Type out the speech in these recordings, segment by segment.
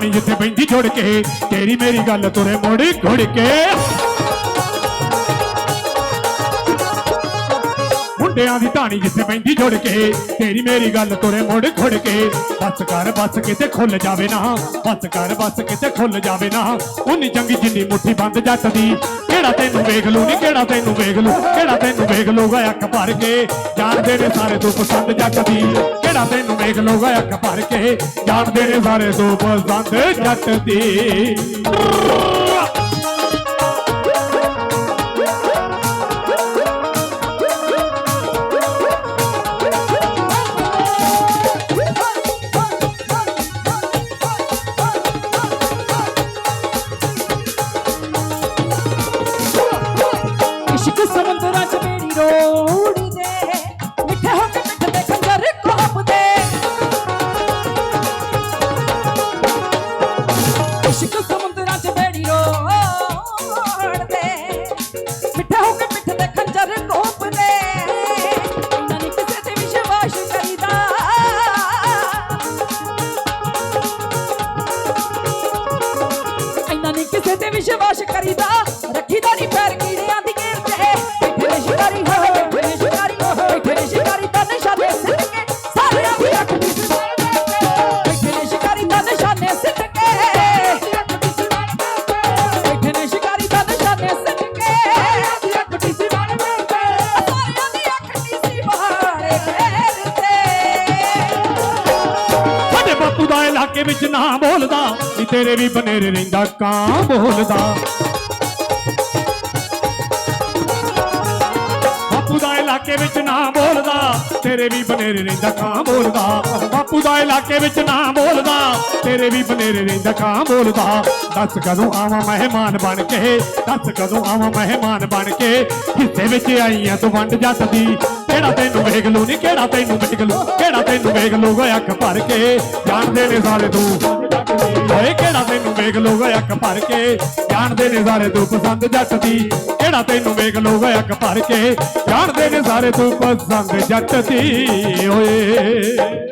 ਮੁੰਡਿਆਂ ਜਿੱਥੇ ਬੈਂਦੀ ਜੁੜ ਕੇ ਤੇਰੀ ਮੇਰੀ ਗੱਲ ਤੁਰੇ ਮੁੜ ਘੁੜ ਕੇ। ਮੁੰਡਿਆਂ ਦੀ ਧਾਣੀ ਜਿੱਥੇ ਬੈਂਦੀ ਜੁੜ ਕੇ, ਤੇਰੀ ਮੇਰੀ ਗੱਲ ਤੁਰੇ ਮੁੜ ਘੁੜ ਕੇ। ਬੱਸ ਕਰ, ਬੱਸ ਕਿਤੇ ਖੁੱਲ ਜਾਵੇ ਨਾ, ਬੱਸ ਕਰ, ਬੱਸ ਕਿਤੇ ਖੁੱਲ ਜਾਵੇ ਨਾ। ਉਨੀ ਚੰਗੀ ਜਿੰਨੀ ਮੁੱਠੀ ਬੰਦ ਜੱਟ ਦੀ, ਕਿਹੜਾ ਤੈਨੂੰ ਵੇਖ ਲੂ ਨੀ, ਕਿਹੜਾ ਤੈਨੂੰ ਵੇਖ ਲੂ, ਕਿਹੜਾ ਤੈਨੂੰ ਵੇਖ ਲੂਗਾ ਅੱਖ ਭਰ ਕੇ। ਜਾਣਦੇ ਨੇ ਸਾਰੇ ਤੂੰ ਪਸੰਦ ਜੱਟ ਦੀ, ਕਿਹੜਾ ਤੈਨੂੰ ਵੇਖ ਲੂਗਾ ਅੱਖ ਭਰ ਕੇ। ਜਾਣਦੇ ਨੇ ਸਾਰੇ ਤੂੰ ਪਸੰਦ ਜੱਟ ਦੀ। ਇਲਾਕੇ ਵਿੱਚ ਨਾ ਬੋਲਦਾ ਵੀ ਤੇਰੇ ਵੀ ਬਨੇਰੇ ਰਹਿੰਦਾ, ਕਾਂ ਬੋਲਦਾ। ਬਾਪੂ ਦਾ ਇਲਾਕੇ ਵਿੱਚ ਨਾ ਬੋਲਦਾ, ਤੇਰੇ ਵੀ ਬਨੇਰੇ ਰਹਿੰਦਾ, ਕਾਂ ਬੋਲਦਾ। ਬਾਪੂ ਦਾ ਇਲਾਕੇ ਵਿੱਚ ਨਾ ਬੋਲਦਾ, ਤੇਰੇ ਵੀ ਬਨੇਰੇ ਰਹਿੰਦਾ, ਕਾਂ ਬੋਲਦਾ। ਦੱਸ ਕਦੋਂ ਆਵਾਂ ਮਹਿਮਾਨ ਬਣ ਕੇ, ਦੱਸ ਕਦੋਂ ਆਵਾਂ ਮਹਿਮਾਨ ਬਣ ਕੇ, ਹਿੱਸੇ ਵਿੱਚ ਆਈਆਂ ਤੂੰ ਵੰਡ ਜੱਟ ਦੀ। ਕਿਹੜਾ ਤੈਨੂੰ ਵੇਖ ਲੂ ਨੀ, ਕਿਹੜਾ ਤੈਨੂੰ ਵੇਖ ਲੂ ਕਿਹੜਾ ਤੈਨੂੰ ਵੇਖ ਲੂਗਾ ਅੱਖ ਭਰ ਕੇ। ਜਾਣਦੇ ਨੇ ਸਾਰੇ ਤੂੰ ਓਏ ਕਿਹੜਾ ਤੈਨੂੰ ਵੇਖ ਲੂਗਾ ਅੱਖ ਭਰ ਕੇ। ਜਾਣਦੇ ਨੇ ਸਾਰੇ ਤੂੰ ਪਸੰਦ ਜੱਟ ਦੀ। ਕਿਹੜਾ ਤੈਨੂੰ ਵੇਖ ਲੂਗਾ ਅੱਖ ਭਰ ਕੇ। ਜਾਣਦੇ ਨੇ ਸਾਰੇ ਤੂੰ ਪਸੰਦ ਜੱਟ ਦੀ। ਓਏ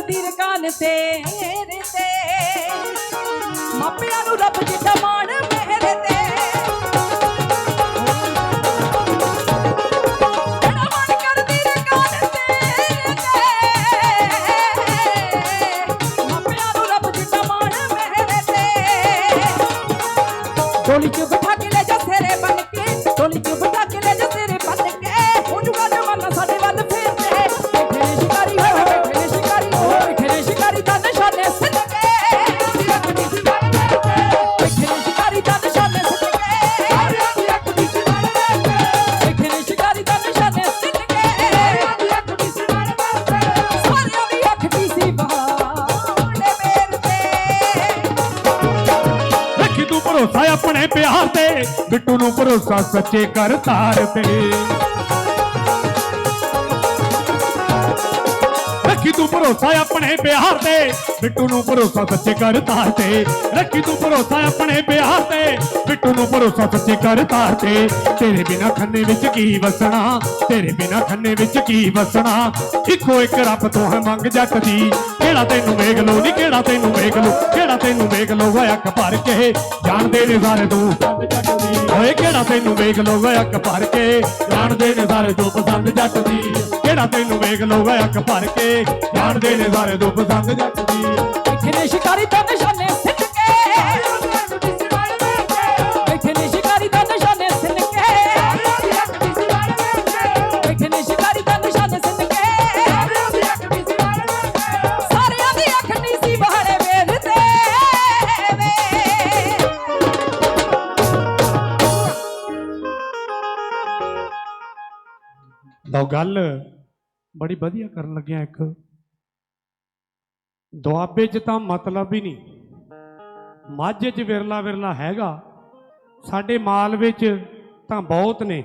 ਮਨ ਕਰਦੀ ਤੇ। ਨੂੰ ਰੱਬ ਮਾਣ ਮੇਰੇ ਤੇ। ਮਾਪਿਆਂ ਨੂੰ ਰੱਬ ਜਿੱਡਾ ਮਾਣ ਮੇਰੇ ਤੇ। ਡੋਲੀ ਚ ਆਪਣੇ ਪਿਆਰ ਤੇ ਬਿੱਟੂ ਨੂੰ ਭਰੋਸਾ ਸੱਚੇ ਕਰ ਤਾਰ ਤੇ। ਤੂੰ ਭਰੋਸਾ ਆਪਣੇ ਪਿਆਰ ਤੇ। ਬਿੱਟੂ ਨੂੰ ਭਰੋਸਾ ਸੱਚੇ ਕਰ ਤਾਰ ਤੇ। ਰੱਖੀ ਤੂੰ ਭਰੋਸਾ ਆਪਣੇ ਪਿਆਰ ਤੇ। ਬਿੱਟੂ ਨੂੰ ਭਰੋਸਾ ਸੱਚੇ ਕਰ ਤਾਰ ਤੇ। ਤੇਰੇ ਬਿਨਾ ਖੰਨੇ ਵਿੱਚ ਕੀ ਵਸਣਾ? ਤੇਰੇ ਬਿਨਾ ਖੰਨੇ ਵਿੱਚ ਕੀ ਵਸਣਾ? ਇੱਕੋ ਇੱਕ ਰੱਬ ਤੋਂ ਹੈ ਮੰਗ ਜੱਟ ਦੀ। ਕਿਹੜਾ ਤੈਨੂੰ ਵੇਖ ਲੋ ਨਹੀਂ ਕਿਹੜਾ ਤੈਨੂੰ ਵੇਖ ਲੋ ਕਿਹੜਾ ਤੈਨੂੰ ਵੇਖ ਲੋ ਓਏ ਅੱਖ ਭਰ ਕੇ। ਜਾਣਦੇ ਨੇ ਸਾਰੇ ਤੂੰ। ਓਏ ਕਿਹੜਾ ਤੈਨੂੰ ਵੇਖ ਲੋ ਓਏ ਅੱਖ ਭਰ ਕੇ। ਜਾਣਦੇ ਨੇ ਸਾਰੇ ਤੂੰ ਪਸੰਦ ਜੱਟ ਦੀ। ਜਿਹੜਾ ਤੈਨੂੰ ਵੇਖ ਲਵੇ ਅੱਖ ਭਰ ਕੇ। ਜਾਣਦੇ ਨੇ ਸਾਰੇ ਦੁੱਖ ਸੰਗ ਜੱਟ ਦੀ ਇੱਥੇ ਨੇ ਸ਼ਿਕਾਰੀ ਤਾਂ ਨਿਸ਼ਾਨੇ ਗੱਲ। ਬੜੀ ਵਧੀਆ ਕਰਨ ਲੱਗਿਆ ਇੱਕ। ਦੁਆਬੇ 'ਚ ਤਾਂ ਮਤਲਬ ਹੀ ਨਹੀਂ। ਮਾਝੇ 'ਚ ਵਿਰਲਾ ਵਿਰਲਾ ਹੈਗਾ। ਸਾਡੇ ਮਾਲਵੇ 'ਚ ਤਾਂ ਬਹੁਤ ਨੇ।